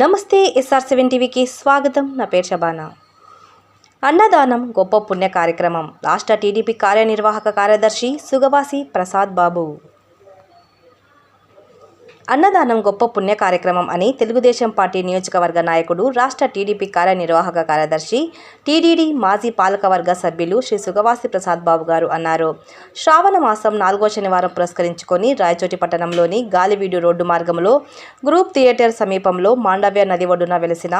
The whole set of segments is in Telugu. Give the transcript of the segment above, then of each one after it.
నమస్తే ఎస్ఆర్ సెవెన్ టీవీకి స్వాగతం. నా పేరు షబానా. అన్నదానం గొప్ప పుణ్య కార్యక్రమం. రాష్ట్ర టీడీపీ కార్యనిర్వాహక కార్యదర్శి సుగవాసి ప్రసాద్ బాబు. అన్నదానం గొప్ప పుణ్య కార్యక్రమం అని తెలుగుదేశం పార్టీ నియోజకవర్గ నాయకుడు రాష్ట్ర టీడీపీ కార్యనిర్వాహక కార్యదర్శి టీడీడీ మాజీ పాలకవర్గ సభ్యులు శ్రీ సుగవాసి ప్రసాద్ బాబు గారు అన్నారు. శ్రావణ మాసం నాలుగో శనివారం పురస్కరించుకొని రాయచోటి పట్టణంలోని గాలివీడు రోడ్డు మార్గంలో గ్రూప్ థియేటర్ సమీపంలో మాండవ్య నది ఒడ్డున వెలిసిన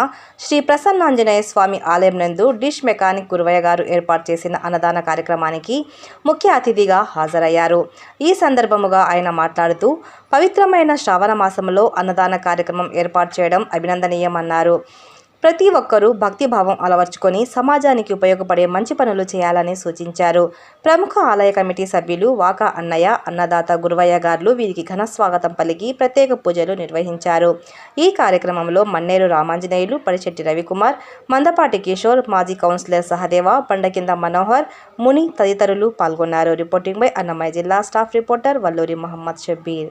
శ్రీ ప్రసన్నాంజనేయ స్వామి ఆలయం నందు డిష్ మెకానిక్ గురువయ్య గారు ఏర్పాటు చేసిన అన్నదాన కార్యక్రమానికి ముఖ్య అతిథిగా హాజరయ్యారు. ఈ సందర్భముగా ఆయన మాట్లాడుతూ పవిత్రమైన శ్రావణ మాసంలో అన్నదాన కార్యక్రమం ఏర్పాటు చేయడం అభినందనీయమన్నారు. ప్రతి ఒక్కరూ భక్తిభావం అలవర్చుకొని సమాజానికి ఉపయోగపడే మంచి పనులు చేయాలని సూచించారు. ప్రముఖ ఆలయ కమిటీ సభ్యులు వాకా అన్నయ్య అన్నదాత గురువయ్య గారులు వీరికి ఘన స్వాగతం పలికి ప్రత్యేక పూజలు నిర్వహించారు. ఈ కార్యక్రమంలో మన్నేరు రామాంజనేయులు పడిశెట్టి రవికుమార్ మందపాటి కిషోర్ మాజీ కౌన్సిలర్ సహదేవ బండకింద మనోహర్ ముని తదితరులు పాల్గొన్నారు. రిపోర్టింగ్ బై అన్నమయ్య జిల్లా staff reporter Valluri Mohammed Shabbir.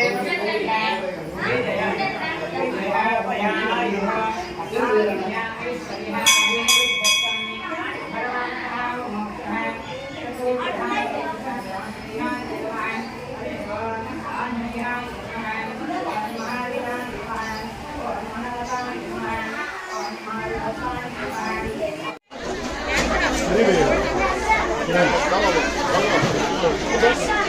Nereye? Gel. Tamam. Tamam.